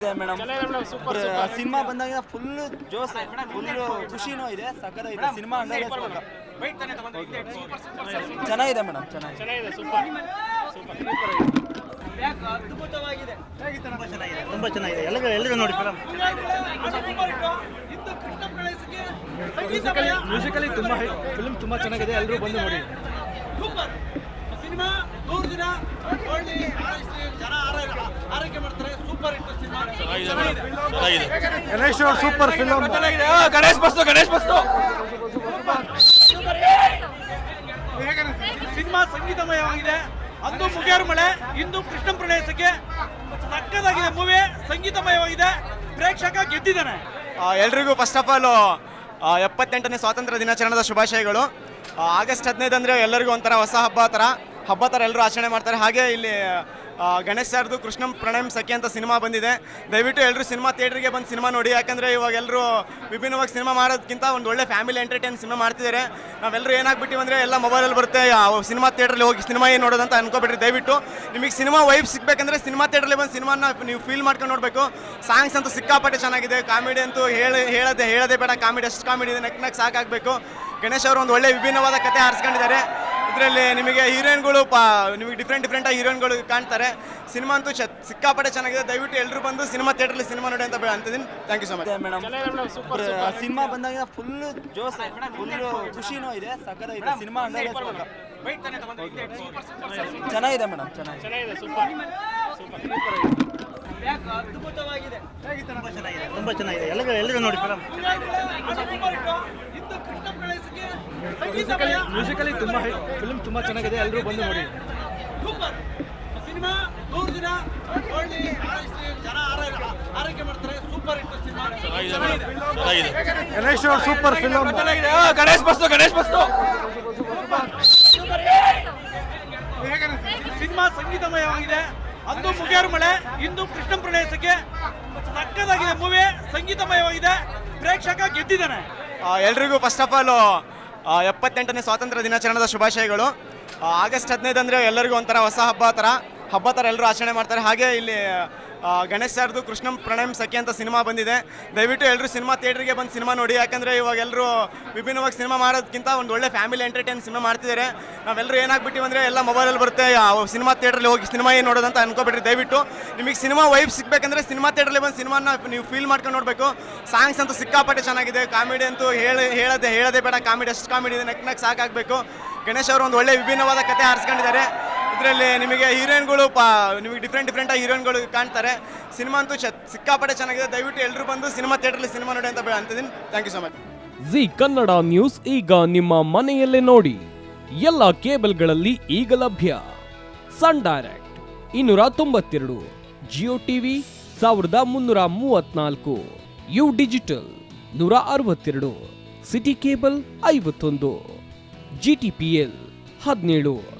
ಇದೆ madam. Cinema ಬಂದಾಗ full ಜೋಸ್ ಫುಲ್ ಖುಷಿನೂ ಇದೆ ಸಕದ ಇದೆ. ಸಿನಿಮಾ ಅಂದ್ರೆ ಚೆನ್ನಾಗಿದೆ ಮೇಡಮ್ ಚೆನ್ನಾಗಿದೆ. ಚೆನ್ನಾಗಿದೆ ಸೂಪರ್ ಸೂಪರ್ ತುಂಬ ಚೆನ್ನಾಗಿದೆ ಎಲ್ಲರೂ ಎಲ್ಲರೂ ನೋಡಿ ಫಿಲಮ್ ಮ್ಯೂಸಿಕಲಿ ತುಂಬಾ ಫಿಲ್ಮ್ ತುಂಬಾ ಚೆನ್ನಾಗಿದೆ ಎಲ್ಲರೂ ಬಂದು ನೋಡಿ. ಸಿನಿಮಾ ನೂರು ದಿನ ಒಳ್ಳೆ ಜನ ಆರೋಗ್ಯ ಆರೈಕೆ ಮಾಡ್ತಾರೆ. ಗಣೇಶ್ ಅವ್ರ super film Ganesh Bastu Ganesh Bastu cinema ಸಂಗೀತಮಯವಾಗಿದೆ. ಅಂದು ಮುಗಿಯಾರು ಮಳೆ ಇಂದು ಕೃಷ್ಣ ಪ್ರದೇಶಕ್ಕೆ ಸಕ್ಕದಾಗಿದೆ ಮೂವಿ. ಸಂಗೀತಮಯವಾಗಿದೆ. ಪ್ರೇಕ್ಷಕ ಗೆದ್ದಿದ್ದಾನೆ. ಎಲ್ರಿಗೂ ಫಸ್ಟ್ ಆಫ್ ಆಲ್ ಎಪ್ಪತ್ತೆಂಟನೇ ಸ್ವಾತಂತ್ರ್ಯ ದಿನಾಚರಣೆದ ಶುಭಾಶಯಗಳು. ಆಗಸ್ಟ್ ಹದಿನೈದು ಅಂದರೆ ಎಲ್ಲರಿಗೂ ಒಂಥರ ಹೊಸ ಹಬ್ಬ ಥರ. ಹಬ್ಬ ಥರ ಎಲ್ಲರೂ ಆಚರಣೆ ಮಾಡ್ತಾರೆ. ಹಾಗೆ ಇಲ್ಲಿ ಗಣೇಶ್ ಸರ್ದು ಕೃಷ್ಣಂ ಪ್ರಣಯಂ ಸಖಿ ಅಂತ ಸಿನಿಮಾ ಬಂದಿದೆ. ದಯವಿಟ್ಟು ಎಲ್ಲರೂ ಸಿನಿಮಾ ಥಿಯೇಟ್ರಿಗೆ ಬಂದು ಸಿನಿಮಾ ನೋಡಿ. ಯಾಕಂದರೆ ಇವಾಗ ಎಲ್ಲರೂ ವಿಭಿನ್ನವಾಗಿ ಸಿನಿಮಾ ಮಾಡೋದಕ್ಕಿಂತ ಒಂದು ಒಳ್ಳೆ ಫ್ಯಾಮಿಲಿ ಎಂಟರ್ಟೈನ್ ಸಿನಿಮಾ ಮಾಡ್ತಿದ್ದಾರೆ ನಾವೆಲ್ಲರೂ ಏನಾಗ್ಬಿಟ್ಟಿವಿ ಅಂದರೆ ಎಲ್ಲ ಮೊಬೈಲಲ್ಲಿ ಬರುತ್ತೆ. ಸಿನಿಮಾ ಥಿಯೇಟ್ರಲ್ಲಿ ಹೋಗಿ ಸಿನಿಮಾ ಏನು ನೋಡೋದಂತ ಅನ್ಕೋಬೇಡ್ರಿ ದಯವಿಟ್ಟು ನಿಮಗೆ ಸಿನಿಮಾ ವೈಬ್ ಸಿಗಬೇಕಂದ್ರೆ ಸಿನಿಮಾ ಥಿಯೇಟ್ರಲ್ಲಿ ಬಂದು ಸಿನಿಮಾನ ನೀವು ಫೀಲ್ ಮಾಡ್ಕೊಂಡು ನೋಡಬೇಕು. ಸಾಂಗ್ಸ್ ಅಂತೂ ಸಿಕ್ಕಾಪಟ್ಟೆ ಚೆನ್ನಾಗಿದೆ. ಕಾಮಿಡಿ ಅಂತೂ ಹೇಳಿ, ಹೇಳದೆ, ಹೇಳೋದೇ ಬೇಡ. ಕಾಮಿಡಿ ಅಷ್ಟು ಕಾಮಿಡಿ ಇದೆ. ನೆಕ್ ಸಾಕಾಗಬೇಕು. ಗಣೇಶ್ ಅವರು ಒಂದು ಒಳ್ಳೆ ವಿಭಿನ್ನವಾದ ಕತೆ ಆರಿಸ್ಕೊಂಡಿದ್ದಾರೆ ಇದರಲ್ಲಿ ನಿಮಗೆ ಹೀರೋಯಿನ್ಗಳು ಪಾ ನಿಮಗೆ ಡಿಫ್ರೆಂಟ್ ಡಿಫ್ರೆಂಟ್ ಆಗಿ ಹೀರೋಯಿನ್ಗಳು ಕಾಣ್ತಾರೆ. ಸಿನಿಮಾ ಅಂತೂ ಚ ಸಿಕ್ಕಾಪಟ್ಟೆ ಚೆನ್ನಾಗಿದೆ. ದಯವಿಟ್ಟು ಎಲ್ಲರೂ ಬಂದು ಸಿನಿಮಾ ಥಿಯೇಟ್ರಲ್ಲಿ ಸಿನಿಮಾ ನೋಡಿ ಅಂತ ಬೇಡ. ಅಂತಿದ್ದೀನಿ thank you so much madam ಚೆನ್ನಾಗಿದೆ ಸೂಪರ್ ಸೂಪರ್ ಸಿನಿಮಾ ಬಂದಾಗ ಫುಲ್ ಜೋಸ್ ಫುಲ್ ಖುಷಿನೂ ಇದೆ ಸಖತ್ ಇದೆ. ಸಿನಿಮಾ ಅಂದ್ರೆ ಚೆನ್ನಾಗಿದೆ ಮೇಡಮ್ ಚೆನ್ನಾಗಿದೆ ಚೆನ್ನಾಗಿದೆ. ಸೂಪರ್ ಸೂಪರ್ ತುಂಬ ಚೆನ್ನಾಗಿದೆ. ಎಲ್ಲರೂ ಎಲ್ಲರೂ ನೋಡಿ ಫಿಲಮ್ ಪ್ರದೇಶಕ್ಕೆ ಮ್ಯೂಸಿಕಲಿ ತುಂಬ ಫಿಲ್ಮ್ ತುಂಬಾ ಚೆನ್ನಾಗಿದೆ ಎಲ್ಲರೂ ಬಂದು ನೋಡಿ. ಸೂಪರ್. ಸಿನಿಮಾ ನೂರು ದಿನ ಒಳ್ಳೆ ಜನ ಆರೋಗ್ಯ ಆರೈಕೆ ಮಾಡ್ತಾರೆ. Super hit cinema. ಗಣೇಶ್ ಅವ್ರ super film Ganesh Bastu Ganesh Bastu. Cinema ಸಂಗೀತಮಯವಾಗಿದೆ. ಅಂದು ಮುಗಿಯಾರು ಮಳೆ ಇಂದು ಕೃಷ್ಣ ಪ್ರದೇಶಕ್ಕೆ ಸಕ್ಕದಾಗಿದೆ ಮೂವಿ. ಸಂಗೀತಮಯವಾಗಿದೆ. ಪ್ರೇಕ್ಷಕ ಗೆದ್ದಿದ್ದಾನೆ. ಎಲ್ರಿಗೂ ಫಸ್ಟ್ ಆಫ್ ಆಲ್ ಎಪ್ಪತ್ತೆಂಟನೇ ಸ್ವಾತಂತ್ರ್ಯ ದಿನಾಚರಣೆದ ಶುಭಾಶಯಗಳು. ಆಗಸ್ಟ್ ಹದಿನೈದು ಅಂದರೆ ಎಲ್ಲರಿಗೂ ಒಂಥರ ಹೊಸ ಹಬ್ಬ ಥರ. ಹಬ್ಬ ಥರ ಎಲ್ಲರೂ ಆಚರಣೆ ಮಾಡ್ತಾರೆ. ಹಾಗೆ ಇಲ್ಲಿ ಗಣೇಶ್ ಸರ್ದು ಕೃಷ್ಣಂ ಪ್ರಣಯಂ ಸಖಿ ಅಂತ ಸಿನಿಮಾ ಬಂದಿದೆ. ದಯವಿಟ್ಟು ಎಲ್ಲರೂ ಸಿನಿಮಾ ಥಿಯೇಟ್ರಿಗೆ ಬಂದು ಸಿನಿಮಾ ನೋಡಿ, ಯಾಕಂದರೆ ಇವಾಗ ಎಲ್ಲರೂ ವಿಭಿನ್ನವಾಗಿ ಸಿನಿಮಾ ಮಾಡೋದಕ್ಕಿಂತ ಒಂದು ಒಳ್ಳೆ ಫ್ಯಾಮಿಲಿ ಎಂಟರ್ಟೈನ್ ಸಿನಿಮಾ ಮಾಡ್ತಿದ್ದಾರೆ ನಾವೆಲ್ಲರೂ ಏನಾಗ್ಬಿಟ್ಟಿವಿ ಅಂದರೆ ಎಲ್ಲ ಮೊಬೈಲಲ್ಲಿ ಬರುತ್ತೆ ಸಿನಿಮಾ ಥಿಯೇಟ್ರಲ್ಲಿ ಹೋಗಿ ಸಿನಿಮಾ ಏನು ನೋಡೋದಂತ ಅನ್ಕೋಬೇಡ್ರಿ ದಯವಿಟ್ಟು. ನಿಮಗೆ ಸಿನಿಮಾ ವೈಬ್ ಸಿಗಬೇಕಂದ್ರೆ ಸಿನಿಮಾ ಥಿಯೇಟ್ರಲ್ಲಿ ಬಂದು ಸಿನಿಮಾನ ನೀವು ಫೀಲ್ ಮಾಡ್ಕೊಂಡು ನೋಡಬೇಕು. ಸಾಂಗ್ಸ್ ಅಂತೂ ಸಿಕ್ಕಾಪಟ್ಟೆ ಚೆನ್ನಾಗಿದೆ ಕಾಮಿಡಿ ಅಂತೂ ಹೇಳಿ, ಹೇಳದೆ ಹೇಳದೆ ಬೇಡ ಕಾಮಿಡಿ ಅಷ್ಟು ಕಾಮಿಡಿ ಇದೆ ನೆಕ್ ನೆಕ್ ಸಾಕಾಗಬೇಕು. ಗಣೇಶ್ ಅವರು ಒಂದು ಒಳ್ಳೆ ವಿಭಿನ್ನವಾದ ಕತೆ ಆರಿಸ್ಕೊಂಡಿದ್ದಾರೆ ಇದರಲ್ಲಿ ನಿಮಗೆ ಹೀರೋಯಿನ್ಗಳು ಪಾ, ನಿಮಗೆ ಡಿಫ್ರೆಂಟ್ ಡಿಫ್ರೆಂಟ್ ಆಗಿ ಹೀರೋಯಿನ್ಗಳು ಕಾಣ್ತಾರೆ. ಸಿನಿಮಾ ಅಂತೂ ಚ, ಸಿಕ್ಕಾಪಟ್ಟೆ ಚೆನ್ನಾಗಿದೆ. ದಯವಿಟ್ಟು ಎಲ್ಲರೂ ಬಂದು ಸಿನಿಮಾ ಥಿಯೇಟ್ರಲ್ಲಿ ಸಿನಿಮಾ ನೋಡಿ ಅಂತ ಬೇ- ಅಂತಿದ್ದೀನಿ thank you so much Zee Kannada news ಈಗ ನಿಮ್ಮ ಮನೆಯಲ್ಲೇ ನೋಡಿ. ಎಲ್ಲ ಕೇಬಲ್ಗಳಲ್ಲಿ ಈಗ ಲಭ್ಯ. ಸನ್ ಡೈರೆಕ್ಟ್ ಇನ್ನೂರ ತೊಂಬತ್ತೆರಡು, ಜಿಯೋ ಟಿವಿ ಸಾವಿರದ ಮುನ್ನೂರ ಮೂವತ್ನಾಲ್ಕು, ಯು ಡಿಜಿಟಲ್ ನೂರ ಅರವತ್ತೆರಡು, ಸಿಟಿ ಕೇಬಲ್ ಐವತ್ತೊಂದು, ಜಿ ಟಿ ಪಿ ಎಲ್ ಹದಿನೇಳು.